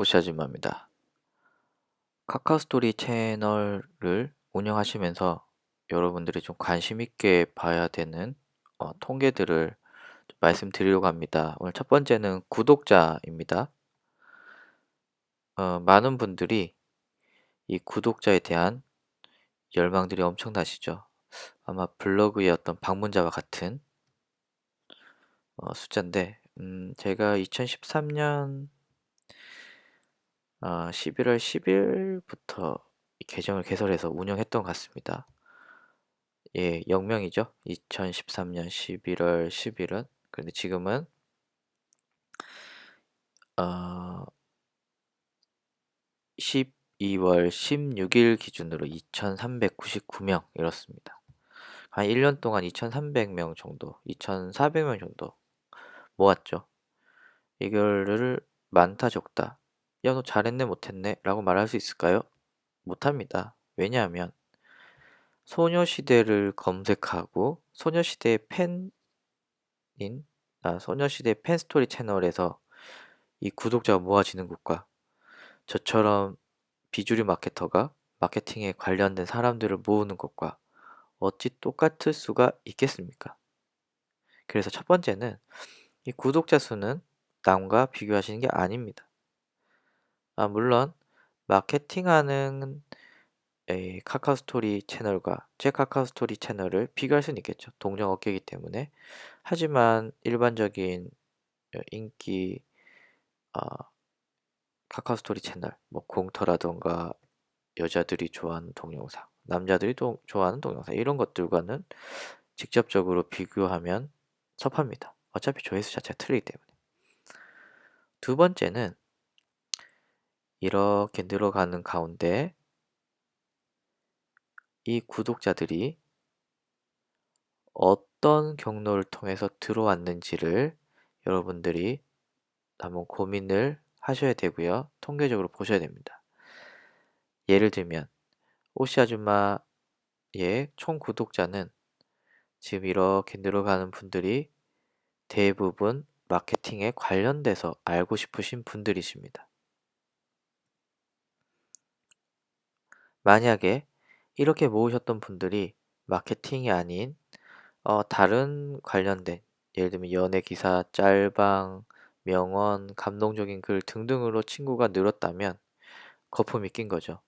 오시아줌마입니다. 카카오스토리 채널을 운영하시면서 여러분들이 좀 관심 있게 봐야 되는 어, 통계들을 말씀드리려고 합니다. 오늘 첫 번째는 구독자입니다. 어, 많은 분들이 이 구독자에 대한 열망들이 엄청나시죠. 아마 블로그의 어떤 방문자와 같은 어, 숫자인데 음, 제가 2013년 어, 11월 10일부터 이 계정을 개설해서 운영했던 것 같습니다. 예, 0명이죠. 2013년 11월 10일은. 그런데 지금은 어, 12월 16일 기준으로 2399명 이렇습니다. 한 1년 동안 2300명 정도, 2400명 정도 모았죠. 이거를 많다 적다. 야, 너 잘했네, 못했네? 라고 말할 수 있을까요? 못합니다. 왜냐하면 소녀시대를 검색하고 소녀시대의 팬인 아, 소녀시대 팬스토리 채널에서 이 구독자가 모아지는 것과 저처럼 비주류 마케터가 마케팅에 관련된 사람들을 모으는 것과 어찌 똑같을 수가 있겠습니까? 그래서 첫 번째는 이 구독자 수는 남과 비교하시는 게 아닙니다. 아, 물론 마케팅하는 에, 카카오 스토리 채널과 제 카카오 스토리 채널을 비교할 수는 있겠죠. 동종 업계이기 때문에. 하지만 일반적인 어, 인기 어, 카카오 스토리 채널, 뭐 공터라던가 여자들이 좋아하는 동영상, 남자들이 도, 좋아하는 동영상 이런 것들과는 직접적으로 비교하면 섭합니다. 어차피 조회수 자체가 틀리기 때문에. 두 번째는 이렇게 늘어가는 가운데 이 구독자들이 어떤 경로를 통해서 들어왔는지를 여러분들이 한번 고민을 하셔야 되고요. 통계적으로 보셔야 됩니다. 예를 들면 오씨 아줌마의 총 구독자는 지금 이렇게 늘어가는 분들이 대부분 마케팅에 관련돼서 알고 싶으신 분들이십니다. 만약에 이렇게 모으셨던 분들이 마케팅이 아닌 어, 다른 관련된 예를 들면 연예 기사, 짤방, 명언, 감동적인 글 등등으로 친구가 늘었다면 거품이 낀 거죠.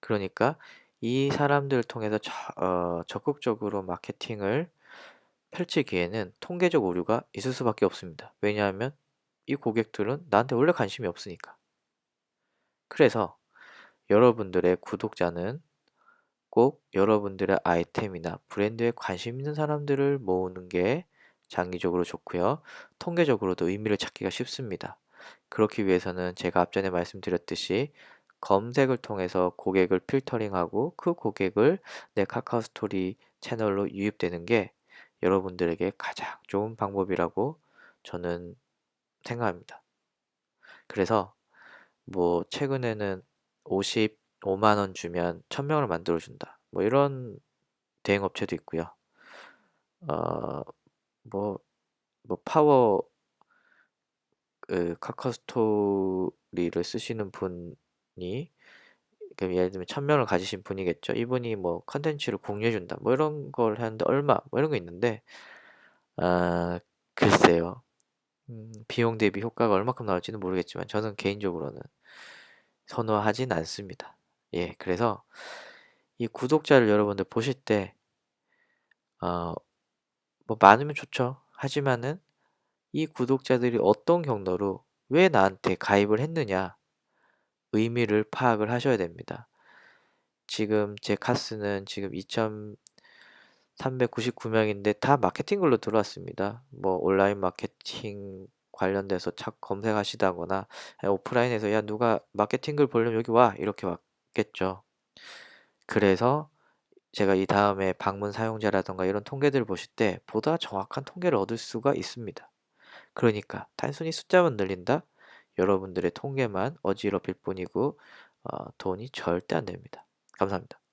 그러니까 이 사람들을 통해서 저, 어, 적극적으로 마케팅을 펼치기에는 통계적 오류가 있을 수밖에 없습니다. 왜냐하면 이 고객들은 나한테 원래 관심이 없으니까. 그래서 여러분들의 구독자는 꼭 여러분들의 아이템이나 브랜드에 관심 있는 사람들을 모으는 게 장기적으로 좋고요. 통계적으로도 의미를 찾기가 쉽습니다. 그렇기 위해서는 제가 앞전에 말씀드렸듯이 검색을 통해서 고객을 필터링하고 그 고객을 내 카카오 스토리 채널로 유입되는 게 여러분들에게 가장 좋은 방법이라고 저는 생각합니다. 그래서 뭐 최근에는 55만 원 주면 1000명을 만들어 준다. 뭐 이런 대행 업체도 있고요. 어, 뭐, 뭐 파워 그 카카오 스토리를 쓰시는 분이 그 예를 들면 천명을 가지신 분이겠죠. 이분이 뭐 컨텐츠를 공유해 준다. 뭐 이런 걸 하는데 얼마 뭐 이런 거 있는데 아, 글쎄요. 음, 비용 대비 효과가 얼마큼 나올지는 모르겠지만 저는 개인적으로는 선호하진 않습니다. 예, 그래서 이 구독자를 여러분들 보실 때, 어, 뭐 많으면 좋죠. 하지만은 이 구독자들이 어떤 경로로 왜 나한테 가입을 했느냐 의미를 파악을 하셔야 됩니다. 지금 제 카스는 지금 2,399명인데 다 마케팅 글로 들어왔습니다. 뭐 온라인 마케팅 관련돼서 착 검색하시다거나 오프라인에서 야 누가 마케팅 글 보려면 여기 와 이렇게 왔겠죠. 그래서 제가 이 다음에 방문 사용자라던가 이런 통계들을 보실 때 보다 정확한 통계를 얻을 수가 있습니다. 그러니까 단순히 숫자만 늘린다? 여러분들의 통계만 어지럽힐 뿐이고 어, 돈이 절대 안 됩니다. 감사합니다.